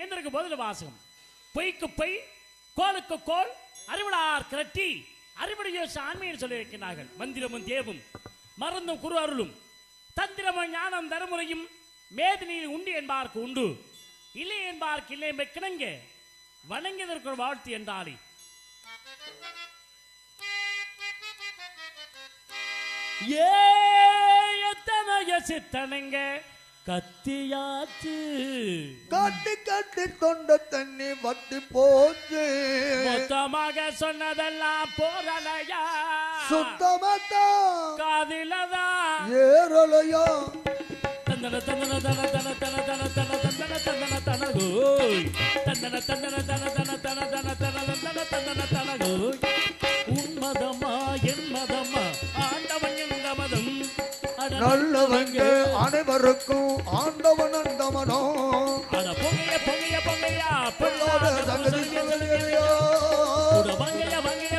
ஏந்திருக்கு பதில் வாசகம். பொய்க்கு பொய் கோலுக்கு கோல் அறிவிலார் கிரட்டி அறிவுடைய ஆண்மையில் சொல்லியிருக்கிறார்கள் மந்திரமும் தேவும் மருந்தும் குரு அருளும். தந்திரமும் ஞானம் தருமுறையும் மேதினியில் உண்டு என்பார்க்கு உண்டு. இல்லை என்பார்க்கு இல்லை என்பதை கிணங்க வணங்கியதற்கு ஒரு வாழ்த்து என்றாலே. ஏ எத்தனை சித்தனைங்க கத்தியாச்சு காட்டி காட்டி தொண்ட தண்ணி வத்தி போச்சு மொத்தமாக சொன்னதெல்லாம் போரலையா சுத்தமாத்தா காதிலதான் ஏறலையா தந்தன தந்தன தன தன தன தன தன தந்தன தந்தன தனகோய் தந்தன தந்தன தன தன தன தன தன தந்தன தந்தன தனகோய் நல்லவங்க அனைவருக்கும் ஆண்டவன் அந்தவனோ அட பொங்கைய பொங்கைய பொங்கையா பொல்லாத சங்கதி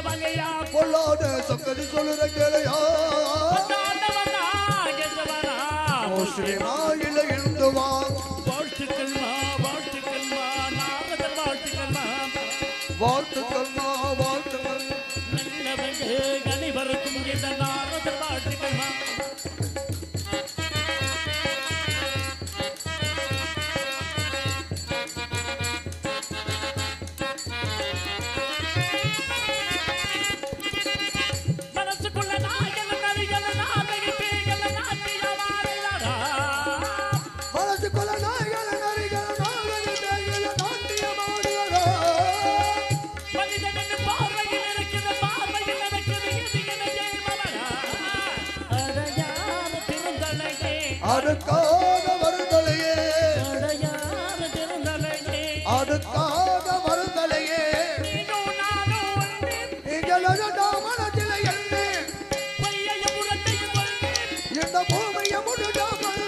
வங்கையா பொல்லாத சங்கதி சொல்லுற அதுக்காக வருதலையே அதுக்காக வருதலையே இங்களடா மனதில எண்ணே. இந்த பூமியை முழுதாமல்?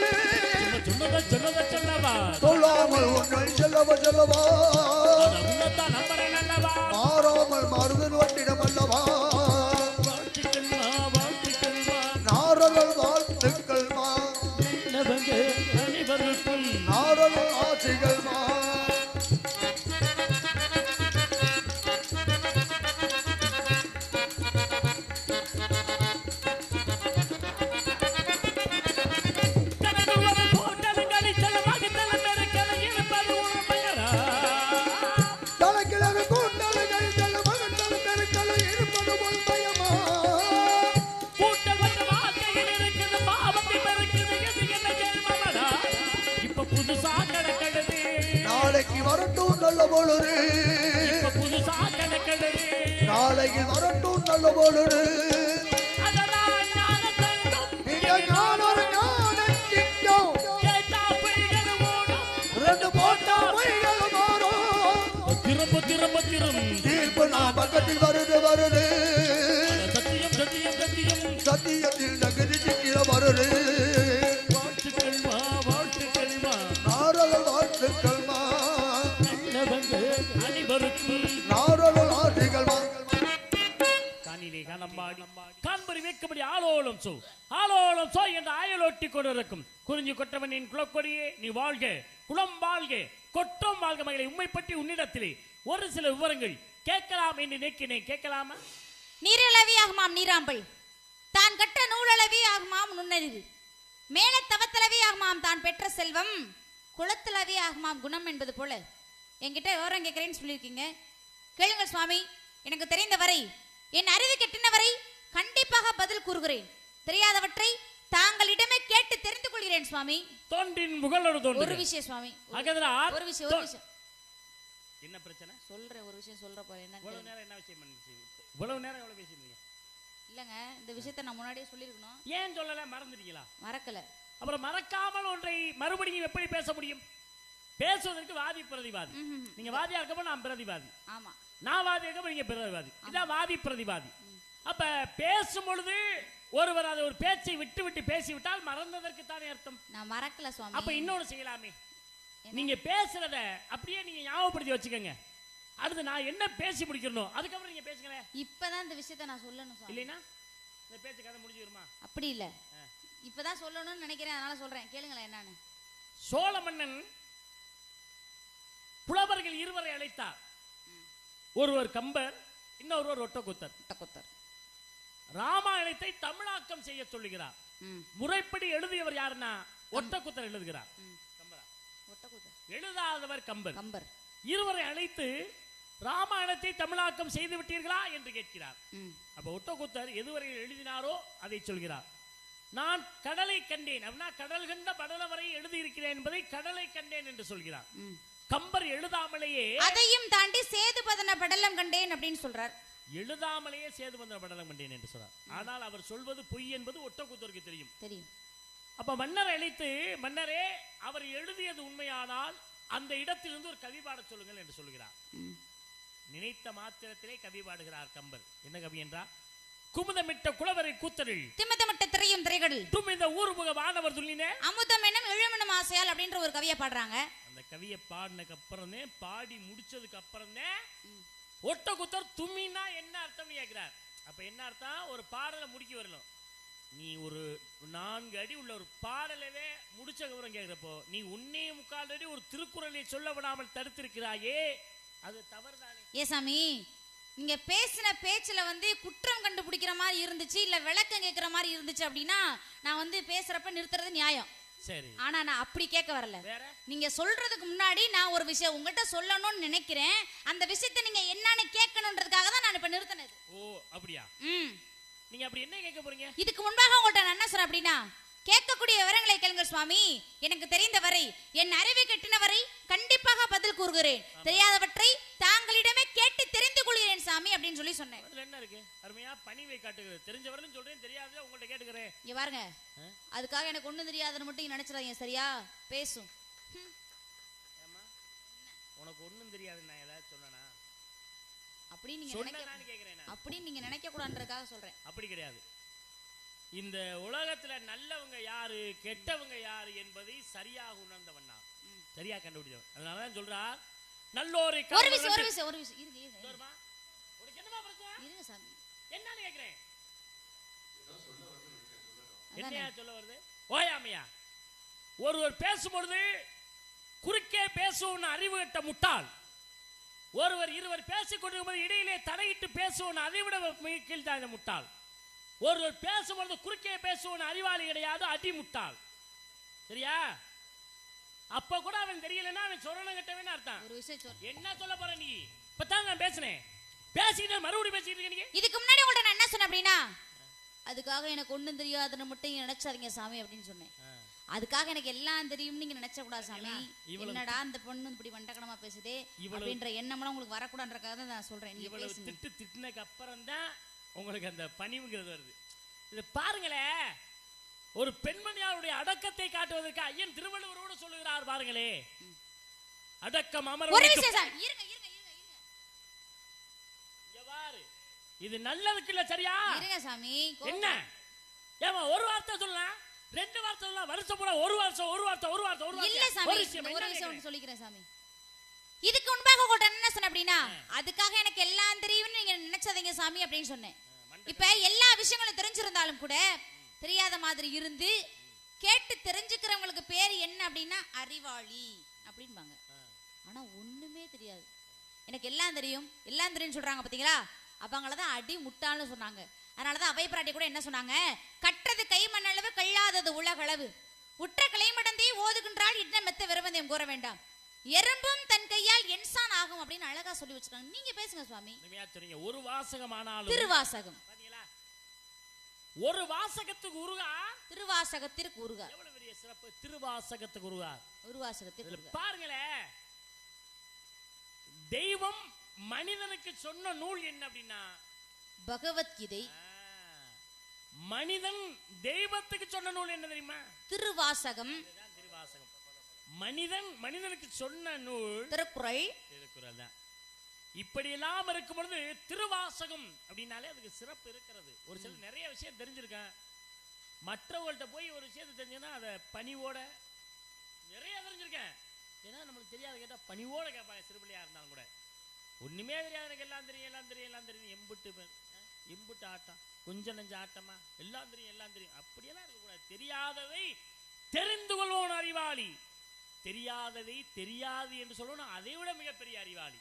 சொல்லாமல் ஒன்றை செல்லவ செல்லவா? மாறாமல் மருதன் நாளைக்கு வரட்டும் நல்ல பொழுது காணிலே காண்பரி ஆலோலம் சோ ஆலோலம் சோ என்று அயலொட்டி கொண்டிருக்கும். குறிஞ்சி கொற்றவனின் குலக்கொடியே நீ வாழ்க. குளம் வாழ்க. கொட்டம் வாழ்க மகளை உண்மை பற்றி உன்னிடத்திலே ஒரு சில விவரங்கள் கேட்கலாம் என்று நினைக்கிறேன். கேட்கலாமா? நீரளவி ஆகுமாம் நீராம்பல். தான் கட்ட நூலளவி ஆகுமாம் நுண்ணறிவு. மேல தவத்தளவி ஆகுமாம் தான் பெற்ற செல்வம். குளத்தளவி ஆகுமாம் குணம் என்பது போல. என்கிட்ட விவரம் கேட்கிறேன்னு சொல்லியிருக்கீங்க. கேளுங்கள் சுவாமி எனக்கு தெரிந்த வரை என் அறிவு கெட்டின வரை கண்டிப்பாக பதில் கூறுகிறேன். தெரியாதவற்றை தாங்களிடமே கேட்டு தெரிந்து கொள்கிறேன் சுவாமி. தோன்றின் புகழோடு ஒரு விஷயம் சுவாமி. ஒரு- அகதரார் ஒரு விஷயம் ஒரு விஷயம். என்ன பிரச்சனை? சொல்றேன் ஒரு விஷயம் சொல்ற போறேன். என்னன்னு இவ்வளவு. நேரம் என்ன விஷயம் பண்ணிச்சு? இவ்வளவு நேரம் எவ்வளவு பேசிருந்தீங்க இல்லங்க இந்த விஷயத்த நான் முன்னாடியே சொல்லியிருக்கணும். ஏன் சொல்லல? மறந்துட்டீங்களா? மறக்கல. அப்புறம் மறக்காமல் ஒன்றை மறுபடியும் எப்படி பேச முடியும்? பேசுவதற்கு வாதி பிரதிவாதி. நீங்க வாதியா இருக்கப்ப நான் பிரதிவாதி. ஆமா. நான் வாதி இருக்கப்ப நீங்க பிரதிவாதி. இதான் வாதி பிரதிவாதி. அப்ப பேசும் பொழுது ஒருவர் அதை ஒரு பேச்சை விட்டு விட்டு பேசிவிட்டால் மறந்ததற்கு தானே அர்த்தம்? நான் மறக்கல சுவாமி. அப்ப இன்னொன்னு செய்யலாமே. நீங்க பேசுறத அப்படியே நீங்க ஞாபகப்படுத்தி வச்சுக்கோங்க. அடுத்து நான் என்ன பேசி முடிக்கணும் அதுக்கப்புறம் நீங்க பேசுங்களேன் இப்பதான் இந்த விஷயத்த நான் சொல்லணும் இல்லைன்னா இந்த பேச்சு கதை முடிஞ்சு வருமா? அப்படி இல்ல. இப்பதான் சொல்லணும்னு நினைக்கிறேன் அதனால சொல்றேன். கேளுங்களேன் என்னன்னு. சோழ மன்னன் அவர்கள் இருவரை அழைத்தார். ஒருவர் கம்பர் இன்னொருவர் ஒட்டக்குத்தர் ஒட்டக்குத்தர் ராமாயணத்தை தமிழாக்கம் செய்ய சொல்லுகிறார். முறைப்படி எழுதியவர் யாருன்னா? ஒட்டக்குத்தர் எழுதுகிறார். எழுதாதவர் கம்பர். கம்பர். இருவரை அழைத்து ராமாயணத்தை தமிழாக்கம் செய்து விட்டீர்களா என்று கேட்கிறார். அப்ப ஒட்டக்குத்தர் எதுவரை எழுதினாரோ அதை சொல்கிறார். நான் கடலை கண்டேன். அப்படின்னா கடல் கண்ட படல வரை எழுதியிருக்கிறேன் என்பதை கடலை கண்டேன் என்று சொல்கிறார். கம்பர் எழுதாமலேயே அதையும் தாண்டி சேது பதன படலம் கண்டேன் அப்படின்னு சொல்றார். எழுதாமலேயே சேதுபந்திர படலம் கண்டேன் என்று சொல்றார் ஆனால் அவர் சொல்வது பொய் என்பது ஒட்டக்குத்தருக்கு தெரியும். தெரியும். அப்ப மன்னர் அழைத்து மன்னரே அவர் எழுதியது உண்மையானால் அந்த இடத்திலிருந்து ஒரு கவி பாடச் சொல்லுங்கள் என்று சொல்கிறார். நினைத்த மாத்திரத்திலே கவி பாடுகிறார் கம்பர். என்ன கவி என்றால் குமுதமிட்ட குளவரை கூத்தரில் திமிதமட்ட திரையும் திரைகளில் துமிந்த ஊர்முக வானவர் துள்ளினே. அமுதம் எனும் எழுமனும் ஆசையால் அப்படின்ற ஒரு கவியை பாடுறாங்க. கவியை பாடினக்கு அப்புறம் பாடி முடிச்சதுக்கு அப்புறம் ஒட்டக்குத்தர் தும்மினா என்ன அர்த்தம்னு கேட்கிறார். அப்ப என்ன அர்த்தம்? ஒரு பாடலை முடிக்க வரணும். நீ ஒரு நான்கு அடி உள்ள ஒரு பாடலவே முடிச்சதுக்கு அப்புறம் கேட்கிறப்போ நீ உன்னே முக்கால் அடி ஒரு திருக்குறளை சொல்ல விடாமல் தடுத்திருக்கிறாயே அது தவறுதானே. ஏ சாமி நீங்க பேசின பேச்சுல வந்து குற்றம் கண்டுபிடிக்கிற மாதிரி இருந்துச்சு இல்ல விளக்கம் கேட்கிற மாதிரி இருந்துச்சு அப்படின்னா நான் வந்து பேசுறப்ப நிறுத்துறது நியாயம். சரி. ஆனா நான் அப்படி கேட்க வரல. நீங்க சொல்றதுக்கு முன்னாடி நான் ஒரு விஷயம் உங்ககிட்ட சொல்லணும்னு நினைக்கிறேன். அந்த விஷயத்தை நீங்க என்னன்னு கேட்கணுன்றதுக்காக தான் நான் இப்ப நிறுத்தினது. ஓ அப்படியா? ம். நீங்க அப்படி என்ன கேட்க போறீங்க? இதுக்கு முன்பாக உங்கள்கிட்ட நான் என்ன சொல்றேன் அப்படின்னா கேட்கக்கூடிய விவரங்களை கேளுங்க சுவாமி. எனக்கு தெரிந்த வரை என் அறிவு கெட்டின வரை கண்டிப்பாக பதில் கூறுகிறேன். தெரியாதவற்றை சாமி அப்படின்னு சொல்லி சொன்னேன். அதுல என்ன இருக்கு? அருமையா பணிவை காட்டுகிறது. தெரிஞ்சவர்களும் சொல்றேன் தெரியாத உங்கள்ட்ட கேட்டுக்கிறேன். இங்க பாருங்க? அதுக்காக எனக்கு ஒண்ணும் தெரியாதுன்னு மட்டும் நினைச்சிடாதீங்க சரியா? பேசும். உனக்கு ஒண்ணும் தெரியாது நான் ஏதாவது சொன்னனா? அப்படி நீங்க நினைக்க அப்படி நீங்க நினைக்க கூடாதுன்றதுக்காக சொல்றேன். அப்படி கிடையாது. இந்த உலகத்துல நல்லவங்க யாரு கெட்டவங்க யாரு என்பதை சரியாக உணர்ந்தவன் நான். சரியா கண்டுபிடிச்சவன் அதனாலதான் சொல்றா நல்லோரை ஒரு விஷயம் ஒரு விஷயம் ஒரு விஷயம் இருங்க இருங்க, இருங்க வருமா? உனக்கு என்னமா பிரச்சனை இருங்க சாமி என்னன்னு கேக்குறேன் அதானே. என்னையா சொல்ல வருது? ஓயாமையா? ஒருவர் பேசும்பொழுது குறுக்கே பேசுவோம் அறிவு கட்ட முட்டாள். ஒருவர் இருவர் பேசிக் கொண்டிருக்கும்போது இடையிலே தடையிட்டு பேசுவோம் அதை விட கீழ்தான் முட்டாள். ஒருவர் பேசும்பொழுது குறுக்கே பேசுவோம் அறிவாளி கிடையாது அடி முட்டாள் சரியா? அப்ப கூட அவன் தெரியலன்னா அவன் சொல்லணும் கட்டவன் அர்த்தம். என்ன சொல்ல போற நீ? இப்பதான் நான் பேசுனேன். பேசிக்கிட்டு மறுபடியும் பேசிக்கிட்டு இருக்க நீங்க? இதுக்கு முன்னாடி உங்கள்ட்ட நான் என்ன சொன்னேன் அப்படின்னா அதுக்காக எனக்கு ஒண்ணும் தெரியாதுன்னு மட்டும் நினைச்சாதீங்க சாமி அப்படின்னு சொன்னேன். அதுக்காக எனக்கு எல்லாம் தெரியும் நீங்க நினைச்ச கூடாது சாமி என்னடா இந்த பொண்ணு இப்படி வண்டக்கணமா பேசுதே அப்படின்ற எண்ணமெல்லாம் உங்களுக்கு வரக்கூடாதுன்றக்காக தான் நான் சொல்றேன். இவ்வளவு திட்டு திட்டினக்கு அப்புறம் தான் உங்களுக்கு அந்த பணிவுங்கிறது வருது. இது பாருங்களேன் ஒரு பெண்மணியாருடைய அடக்கத்தை காட்டுவதற்கு ஐயன் திருவள்ளுவரோடு சொல்லுகிறார் பாருங்களே. அடக்கம் ஒரு விஷயம் இருங்க இருங்க இருங்க இருங்க இங்க பாரு இது நல்லதுக்கு இல்ல சரியா? இருங்க சாமி என்ன? ஏமா ஒரு வார்த்தை சொல்லலாம்? ரெண்டு வார்த்தை சொல்லலாம்? வருஷம் பூரா ஒரு வருஷம் ஒரு வார்த்தை ஒரு வார்த்தை ஒரு இல்ல சாமி ஒரு விஷயம் சொல்லிக்கிறேன் சாமி. இதுக்கு முன்பாக உங்கள்ட்ட என்ன சொன்னேன் அப்படின்னா அதுக்காக எனக்கு எல்லாம் தெரியும்னு நீங்க நினைச்சதீங்க சாமி அப்படின்னு சொன்னேன். இப்ப எல்லா விஷயங்களும் தெரிஞ்சிருந்தாலும் கூட தெரியாத மாதிரி இருந்து கேட்டு தெரிஞ்சுக்கிறவங்களுக்கு பேர் என்ன அப்படின்னா அறிவாளி அப்படின்பாங்க ஆனா ஒண்ணுமே தெரியாது. எனக்கு எல்லாம் தெரியும் எல்லாம் தெரியும்னு சொல்றாங்க பாத்தீங்களா? அவங்கள தான் அடி முட்டாள்னு சொன்னாங்க. அதனாலதான் அவை பிராட்டி கூட என்ன சொன்னாங்க? கற்றது கை மண்ணளவு கல்லாதது உலகளவு. உற்ற கிளைமடந்தை ஓதுகின்றால் இன்ன மெத்த விரபந்தயம் கூற வேண்டாம். எறும்பும் தன் கையால் என்சான் ஆகும் அப்படின்னு அழகா சொல்லி வச்சிருக்காங்க. நீங்க பேசுங்க சுவாமி. ஒரு வாசகமானாலும் திருவாசகம். பாத்தீங்களா? ஒரு வாசகத்துக்கு உருகா? திருவாசகத்திற்கு உருகா. சிறப்பு? திருவாசகத்துக்கு உருகா. உருகா. பாருங்களேன் தெய்வம் மனிதனுக்கு சொன்ன நூல் என்ன அப்படின்னா? பகவத்கீதை. மனிதன் தெய்வத்துக்கு சொன்ன நூல் என்ன தெரியுமா? திருவாசகம். திருவாசகம். மனிதன் மனிதனுக்கு சொன்ன நூல் திருக்குறள். திருக்குறள் தான். இப்படியெல்லாம் இருக்கும் பொழுது திருவாசகம் அப்படின்னாலே அதுக்கு சிறப்பு இருக்கிறது. ஒரு சில நிறைய விஷயம் தெரிஞ்சிருக்கேன். மற்றவங்கள்ட்ட போய் ஒரு விஷயத்தை தெரிஞ்சுன்னா அதை பணிவோட நிறைய தெரிஞ்சிருக்கேன். ஏன்னா நம்மளுக்கு தெரியாத கேட்டா பணிவோட கேட்பாங்க சிறுபிள்ளையா இருந்தாலும் கூட. ஒண்ணுமே தெரியாது எனக்கு எல்லாம் தெரியும் எல்லாம் தெரியும் எல்லாம் தெரியும். எம்புட்டு எம்புட்டு ஆட்டம். கொஞ்சம் நெஞ்ச ஆட்டமா? எல்லாம் தெரியும் எல்லாம் தெரியும். அப்படியெல்லாம் இருக்கக்கூடாது. தெரியாததை தெரிந்து கொள்வோன் அறிவாளி. தெரியாததை தெரியாது என்று சொல்லணும். அதை விட மிகப்பெரிய அறிவாளி.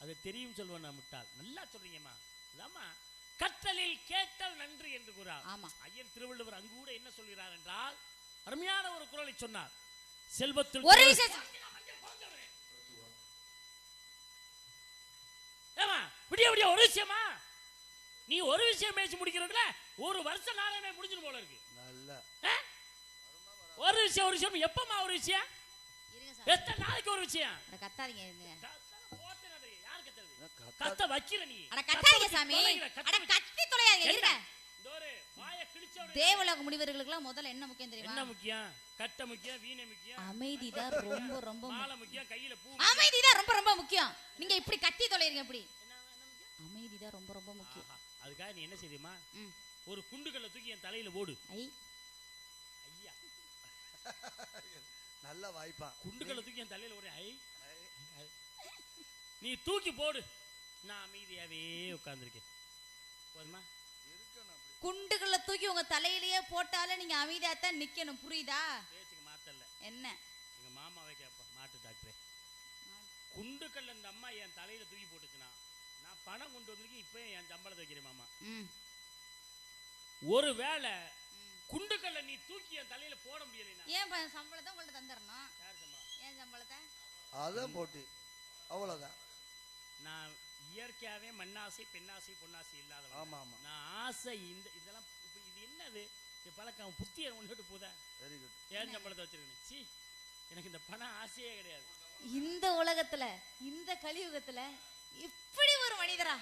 அது தெரியும் சொல்லுவேன் நான் முட்டாள். நல்லா சொல்றீங்கம்மா. அதாம்மா கற்றலில் கேட்டல் நன்று என்று கூறார். ஆமா. ஐயன் திருவள்ளுவர் அங்கு கூட என்ன சொல்கிறார் என்றால் அருமையான ஒரு குரலை சொன்னார். செல்வத்தில் ஒரு விஷயம் ஏமா விடிய விடிய ஒரு விஷயமா? நீ ஒரு விஷயம் பேசி முடிக்கிறதுல ஒரு வருஷம் நாளே முடிஞ்சிடும் போல இருக்கு? ஒரு விஷயம் ஒரு விஷயம். எப்பமா ஒரு விஷயம்? எத்தனை நாளைக்கு ஒரு விஷயம்? கத்தாதீங்க? கத்த- வைக்கிற நீ. அட கத்தாதீங்க கத்த சாமி. அட. கத்தி தொலையாதீங்க இருங்க. தேவலோக முனிவர்களுக்கெல்லாம் முதல்ல என்ன முக்கியம் தெரியுமா? என்ன முக்கியம்? கட்ட முக்கியம் வீணை முக்கியம். அமைதிதான் ரொம்ப ரொம்ப முக்கியம். கையில பூ அமைதிதான் ரொம்ப ரொம்ப முக்கியம். நீங்க இப்படி கத்தி தொலைறீங்க இப்படி. அமைதிதான் ரொம்ப ரொம்ப முக்கியம். அதுக்காக நீ என்ன செய்யுமா. ஒரு குண்டுகல்ல தூக்கி என் தலையில போடு. ஐ. ஐயா. நல்ல வாய்ப்பா. குண்டுகல்ல தூக்கி என் தலையில போடு ஐ. நீ தூக்கி போடு. நான் அமைதியாவே உட்கார்ந்திருக்கேன். போதுமா? குண்டுகளை தூக்கி உங்க தலையிலேயே போட்டாலே நீங்க அமைதியாத்தான் நிக்கணும். புரியுதா? பேச்சுக்கு மாத்தல என்ன? எங்க மாமாவே கேட்போம் மாட்டு டாக்டரே. குண்டுக்கல்ல இந்த அம்மா என் தலையில தூக்கி போட்டுச்சுன்னா நான் பணம் கொண்டு வந்திருக்கேன் இப்போ என் சம்பளத்தை வைக்கிறேன் மாமா. ஒரு வேளை குண்டுக்கல்ல நீ தூக்கி என் தலையில போட முடியலைன்னா? ஏன் ப- சம்பளத்தை உங்கள்ட்ட தந்துடணும் ஏன் சம்பளத்தை? அதான் போட்டி. அவ்வளவுதான். நான் இயற்கையாவே மண்ணாசை பெண்ணாசை பொன்னாசை ஆமா நான் ஆசை இந்த இதெல்லாம் இப்ப இது என்னது? இது பழக்கம் புத்திய கொண்டுட்டு போதா? வெரி குட் ஏன் சம்பளத்தை வச்சிருக்கேன் சீ எனக்கு இந்த பணம் ஆசையே கிடையாது. இந்த உலகத்துல இந்த கலியுகத்துல இப்படி ஒரு மனிதரா?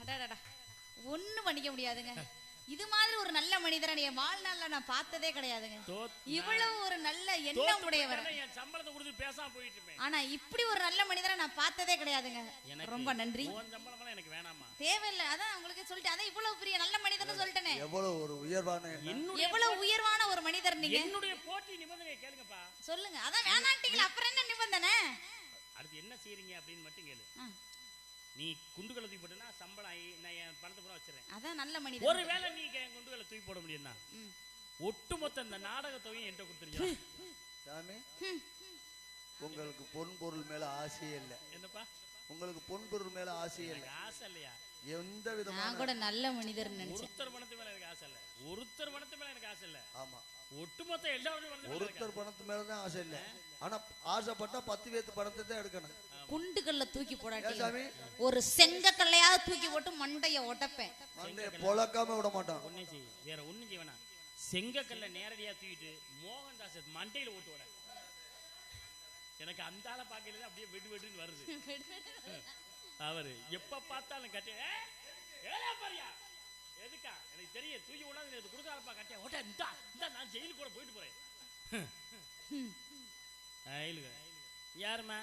அடடடா. ஒண்ணும் பண்ணிக்க முடியாதுங்க. இது மாதிரி ஒரு நல்ல மனிதரை என் வாழ்நாள்ல நான் பார்த்ததே கிடையாதுங்க. இவ்வளவு ஒரு நல்ல எண்ணம் உடையவர். சம்பளத்தை கொடுத்து பேசாம ஆனா இப்படி ஒரு நல்ல மனிதரை நான் பார்த்ததே கிடையாதுங்க. ரொம்ப நன்றி. எனக்கு வேணாமா? தேவையில்லை. அதான் உங்களுக்கு சொல்லிட்டேன். அதான் இவ்வளவு பெரிய நல்ல மனிதர்னு சொல்லிட்டேனே. எவ்வளவு ஒரு உயர்வான எவ்வளவு உயர்வான ஒரு மனிதர் நீங்க? என்னுடைய போட்டி நிபந்தனை கேளுங்கப்பா. சொல்லுங்க. அதான் வேணாட்டீங்களா அப்புறம் என்ன நிபந்தனை? அடுத்து என்ன செய்றீங்க அப்படின்னு மட்டும் கேளு. நீ குண்டுகளை தூக்கி போட்டேன்னா சம்பளம் நான் என் பணத்தை பூரா வச்சிடறேன். அதான் நல்ல மனிதர் ஒருவேளை நீ என் குண்டுகளை தூக்கி போட முடியும்னா. ஒட்டுமொத்த இந்த நாடகத்தையும் என்கிட்ட கொடுத்துருங்க சாமி உங்களுக்கு பொன் பொருள் மேல ஆசையே இல்லை. என்னப்பா? உங்களுக்கு பொன் பொருள் மேல ஆசையே இல்லை. ஆசை இல்லையா? எந்த விதமான நான் கூட நல்ல மனிதர் நினைச்சேன். ஒருத்தர் பணத்து மேல எனக்கு ஆசை இல்ல. ஒருத்தர் பணத்து மேல எனக்கு ஆசை இல்ல. ஆமா. ஒட்டுமொத்த பணத்து மேல எனக்கு ஒருத்தர் பணத்து மேலதான் ஆசை இல்லை. ஆனா ஆசைப்பட்டா பத்து பேத்து பணத்தை தான் எடுக்கணும். குண்டுகள்ல தூக்கி போடாட்டி ஒரு செங்கக்கல்லையாவது தூக்கி போட்டு மண்டைய உடைப்பேன். பொழக்காம விட மாட்டான். ஒன்னே செய் வேற ஒண்ணும் செய்வேனா செங்கக்கல்ல நேரடியா தூக்கிட்டு மோகன்தாஸ் மண்டையில ஓட்டு விட எனக்கு அந்த ஆளை பார்க்கல அப்படியே வெடு வெடுன்னு வருது. அவரு எப்ப பார்த்தாலும் கட்டி "ஏய், ஏலே பாரியா? எதுக்கா? எனக்கு தெரியும் தூக்கி விடாது எனக்கு கொடுக்காதப்பா கட்டியா? ஓட்ட இந்தா இந்தா நான் ஜெயிலுக்கு கூட போயிட்டு போறேன். ஜெயிலுக்கு யாருமா.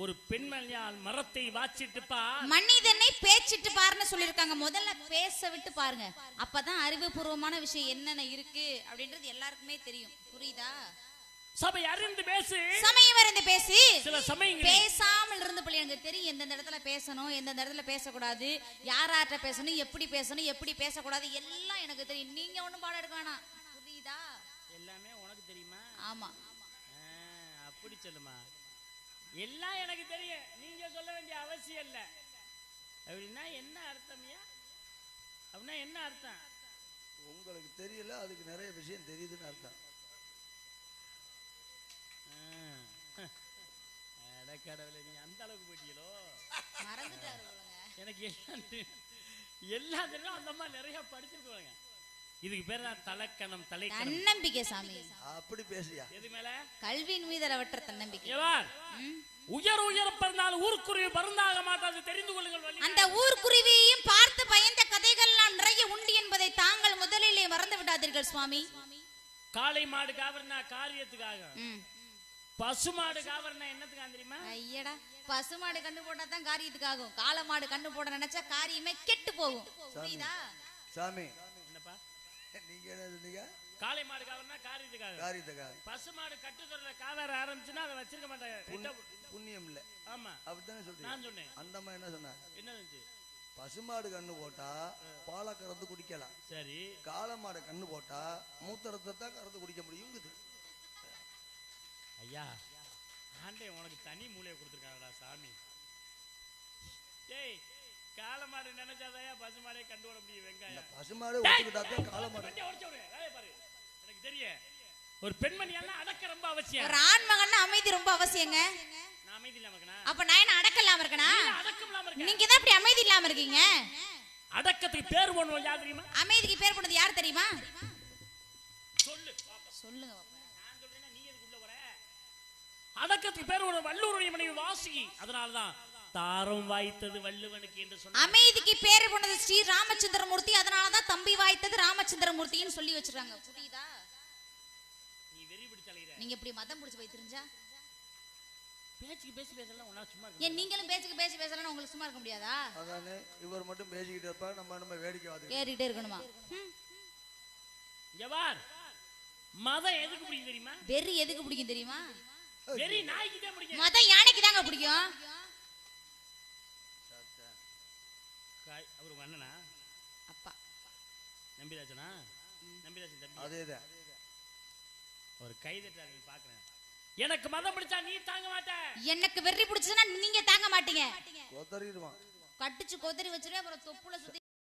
ஒரு பெண்மணியால் மரத்தை வாச்சிட்டுப்பா மனிதனை பேச்சிட்டு பாருன்னு சொல்லியிருக்காங்க. முதல்ல பேச விட்டு பாருங்க. அப்பதான் அறிவுபூர்வமான விஷயம் என்னென்ன இருக்கு அப்படின்றது எல்லாருக்குமே தெரியும். புரியுதா? சபை அறிந்து பேசு. சமயம் இருந்து பேசி. சில சமயங்களில் பேசாமல் இருந்து பிள்ளை எனக்கு தெரியும். எந்தெந்த இடத்துல பேசணும் எந்தெந்த இடத்துல பேசக்கூடாது யார் யார்கிட்ட பேசணும் எப்படி பேசணும் எப்படி பேசக்கூடாது எல்லாம் எனக்கு தெரியும். நீங்க ஒண்ணும் பாடம் எடுக்க வேணாம். புரியுதா? எல்லாமே உனக்கு தெரியுமா? ஆமா. அப்படி சொல்லுமா? எல்லாம் எனக்கு தெரியும். நீங்க சொல்ல வேண்டிய அவசியம் இல்ல. அப்படின்னா என்ன அர்த்தம்யா அப்படின்னா என்ன அர்த்தம்? உங்களுக்கு தெரியல அதுக்கு நிறைய விஷயம் தெரியுதுன்னு அர்த்தம். கடவுளே நீ அந்த அளவுக்கு போயிட்டீங்களோ. எனக்கு எல்லாம் எல்லாம் தெரியும். அந்த அம்மா நிறைய படிச்சிருக்கோங்க இதுக்கு பேர் தான் தலைக்கணம் தலைக்கணம். தன்னம்பிக்கை சாமி. அப்படி பேசியா எது மேல? கல்வியின் மீது அவற்ற தன்னம்பிக்கை. உயர் உயர் பிறந்தால் ஊர்க்குருவி பருந்தாக மாட்டாது. தெரிந்து கொள்ளுங்கள். அந்த ஊர்க்குருவியையும் பார்த்து பயந்த கதைகள்லாம் நிறைய உண்டு என்பதை தாங்கள் முதலிலே மறந்து விடாதீர்கள் சுவாமி. காளை மாடு காவறனா காரியத்துக்காக. ம். பசு மாடு காவறனா என்னத்துக்காக தெரியுமா? ஐயடா. பசுமாடு கண்ணு போட்டா தான் காரியத்துக்கு ஆகும் காளை மாடு கண்ணு போட நினைச்சா காரியமே கெட்டு போகும். புரியுதா? சாமி என்ன சொன்னீங்க காளை மாடு காவறனா காரியத்துக்காக காரியத்துக்காக பசு மாடு கட்டுத்தொடர காவேற ஆரம்பிச்சுன்னா அதை வச்சிருக்க மாட்டாங்க. விட்டா- புண்ணியம் இல்ல. ஆமா. அப்படித்தானே சொல்றீங்க? நான் சொன்னேன். அந்த அம்மா என்ன சொன்னா என்ன இருந்துச்சு? பசுமாடு கண்ணு போட்டா பாலை கறந்து குடிக்கலாம். சரி. காளை மாடு கண்ணு போட்டா மூத்தரத்தை தான் கறந்து குடிக்க முடியுங்குது. ஐயா ஆண்டே உனக்கு தனி மூளையை கொடுத்துருக்காங்கடா சாமி. காலமாடு நினைச்சாதாயா பசுமாடே கண்டு விட முடியும் வெங்காயம். பசுமாடு ஒத்துக்கிட்டா காலமாடு. எனக்கு தெரியும். ஒரு பெண்மணி எல்லாம் அடக்க ரொம்ப அவசியம். ஒரு ஆண் மகன்னா அமைதி ரொம்ப அவசியங்க. நான் அமைதி இல்லாம இருக்கனா? அப்ப நான் என்ன அடக்கம் இல்லாம இருக்கனா? அடக்கம் இல்லாம இருக்க நீங்க தான் இப்படி அமைதி இல்லாம இருக்கீங்க. அடக்கத்துக்கு பேர் பண்ணுவோம் யார் தெரியுமா? அமைதிக்கு பேர் போனது யார் தெரியுமா? சொல்லு. சொல்லுங்க. நான் சொல்றேன்னா நீ எதுக்கு உள்ள வர அடக்கத்துக்கு பேர் ஒரு வள்ளுவருடைய மனைவி வாசுகி. அதனாலதான் தாரம் வாய்த்தது வள்ளுவனுக்கு என்று சொன்ன அமைதிக்கு பேர் போனது ஸ்ரீ ராமச்சந்திரமூர்த்தி. அதனாலதான் தம்பி வாய்த்தது ராமச்சந்திரமூர்த்தின்னு சொல்லி வச்சிருக்காங்க. புரியுதா? நீ வெறி பிடிச்சலையிற நீங்க இப்படி மதம் பிடிச்சு போய் தெரிஞ்சா? பேச்சுக்கு பேசி பேசலாம் உன்னா சும்மா இருக்க ஏன் நீங்களும் பேச்சுக்கு பேசி பேசலாம் உங்களுக்கு சும்மா இருக்க முடியாதா? அதானே இவர் மட்டும் பேசிக்கிட்டு இருப்பா நம்ம நம்ம வேடிக்கை பார்த்துக்கிட்டு ஏறிட்டே இருக்கணுமா? ம். இங்க பார் மதம் எதுக்கு பிடிக்கும் தெரியுமா? வெறி எதுக்கு பிடிக்கும் தெரியுமா? வெறி நாய்க்கு தான் பிடிக்கும். மதம் யானைக்கு தாங்க பிடிக்கும் காய் அவர் உங்க அண்ணனா அப்பா நம்பிராஜனா? நம்பிராஜன் தம்பி. அதேதான். ஒரு கைதட்டாரு பாக்குறேன். எனக்கு மதம் பிடிச்சா நீ தாங்க மாட்ட. எனக்கு வெறி பிடிச்சதுன்னா நீங்க தாங்க மாட்டீங்க. கொத்தறிடுவான் கட்டிச்சு கொத்தரி வச்சிருவே அப்புறம் தொப்புல சுத்தி